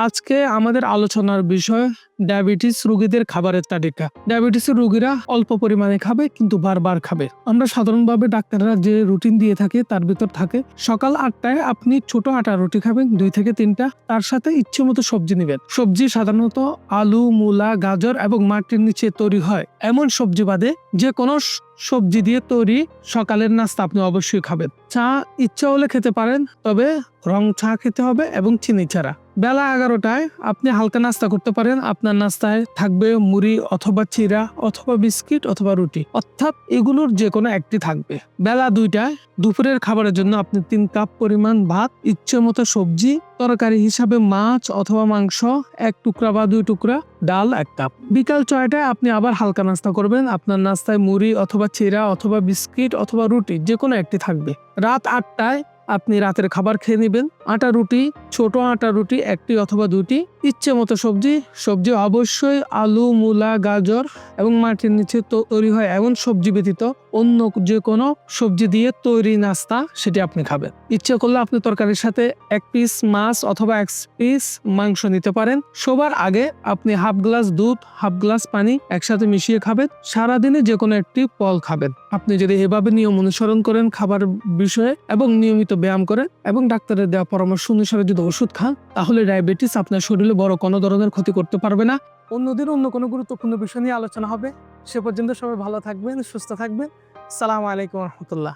আজকে আমাদের আলোচনার বিষয় ডায়াবেটিস রোগীদের খাবারের তালিকা। ডায়াবেটিসের রোগীরা অল্প পরিমাণে খাবে, কিন্তু বারবার খাবে। আমরা সাধারণভাবে ডাক্তাররা যে রুটিন দিয়ে থাকে, তার ভিতর থাকে, সকাল আটটায় আপনি ছোট আটা রুটি খাবেন, দুই থেকে তিনটা, তার সাথে ইচ্ছে মতো সবজি নেবেন। সবজি সাধারণত আলু, মূলা, গাজর এবং মাটির নিচে তৈরি হয়। এমন সবজি বাদে যে কোনো সবজি দিয়ে তৈরি সকালের নাস্তা আপনি অবশ্যই খাবেন। চা ইচ্ছা হলে খেতে পারেন, তবে রং চা খেতে হবে এবং চিনি ছাড়া। বেলা এগারোটায় আপনি হালকা নাস্তা করতে পারেন, আপনার নাস্তায় থাকবে মুড়ি অথবা চিরা অথবা বিস্কিট অথবা রুটি। অর্থাৎ এগুলোর যে কোনো একটি থাকবে। বেলা দুইটায় দুপুরের খাবারের জন্য আপনি তিন কাপ পরিমাণ ভাত, ইচ্ছে মতো সবজি, তরকারি হিসাবে মাছ অথবা মাংস, এক টুকরা বা দুই টুকরা ডাল, এক কাপ। বিকাল ছয়টায় আপনি আবার হালকা নাস্তা করবেন। আপনার নাস্তায় মুড়ি অথবা চিরা অথবা বিস্কিট অথবা রুটি যে কোনো একটি থাকবে। রাত আটটায় আপনি রাতের খাবার খেয়ে নেবেন। আটা রুটি, ছোট আটা রুটি, একটি অথবা দুটি ইচ্ছে মতো সবজি সবজি অবশ্যই আলু, মূলা, গাজর এবং মাটির নিচে তৈরি হয় এমন সবজি ব্যতীত অন্য যে কোনো সবজি দিয়ে তৈরি নাস্তা সেটি আপনি খাবেন। ইচ্ছে করলে আপনি তরকারির সাথে এক পিস মাছ অথবা এক পিস মাংস নিতে পারেন। সবার আগে আপনি হাফ গ্লাস দুধ, হাফ গ্লাস পানি একসাথে মিশিয়ে খাবেন। সারাদিনে যে কোনো একটি ফল খাবেন। আপনি যদি এভাবে নিয়ম অনুসরণ করেন খাবার বিষয়ে এবং নিয়মিত ব্যায়াম করেন এবং ডাক্তারের দেওয়া পরামর্শ অনুসারে যদি ওষুধ খান, তাহলে ডায়াবেটিস আপনার শরীরে বড় কোনো ধরনের ক্ষতি করতে পারবে না। অন্যদিন অন্য কোনো গুরুত্বপূর্ণ বিষয় নিয়ে আলোচনা হবে। সে পর্যন্ত সবাই ভালো থাকবেন, সুস্থ থাকবেন। সালাম আলাইকুম রহমতুল্লাহ।